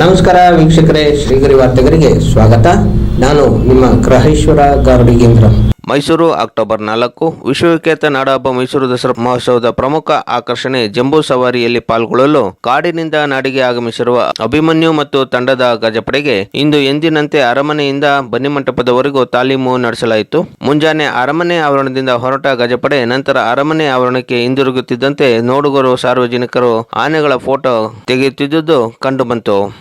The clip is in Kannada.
ನಮಸ್ಕಾರ ವೀಕ್ಷಕರೇ, ಶ್ರೀಗರಿ ವಾರ್ತೆಗರಿಗೆ ಸ್ವಾಗತ. ನಾನು ನಿಮ್ಮ ಗ್ರಹೇಶ್ವರ ಗಾರ್ಡಿಗೇಂದ್ರ. ಮೈಸೂರು, ಅಕ್ಟೋಬರ್ ನಾಲ್ಕು. ವಿಶ್ವವಿಖ್ಯಾತ ನಾಡಹಬ್ಬ ಮೈಸೂರು ದಸರಾ ಮಹೋತ್ಸವದ ಪ್ರಮುಖ ಆಕರ್ಷಣೆ ಜಂಬೂ ಸವಾರಿಯಲ್ಲಿ ಪಾಲ್ಗೊಳ್ಳಲು ಕಾಡಿನಿಂದ ನಾಡಿಗೆ ಆಗಮಿಸಿರುವ ಅಭಿಮನ್ಯು ಮತ್ತು ತಂಡದ ಗಜಪಡೆಗೆ ಇಂದು ಎಂದಿನಂತೆ ಅರಮನೆಯಿಂದ ಬನ್ನಿಮಂಟಪದವರೆಗೂ ತಾಲೀಮು ನಡೆಸಲಾಯಿತು. ಮುಂಜಾನೆ ಅರಮನೆ ಆವರಣದಿಂದ ಹೊರಟ ಗಜಪಡೆ, ನಂತರ ಅರಮನೆ ಆವರಣಕ್ಕೆ ಹಿಂದಿರುಗುತ್ತಿದ್ದಂತೆ ನೋಡುಗರು ಸಾರ್ವಜನಿಕರು ಆನೆಗಳ ಫೋಟೋ ತೆಗೆಯುತ್ತಿದ್ದುದು ಕಂಡುಬಂತು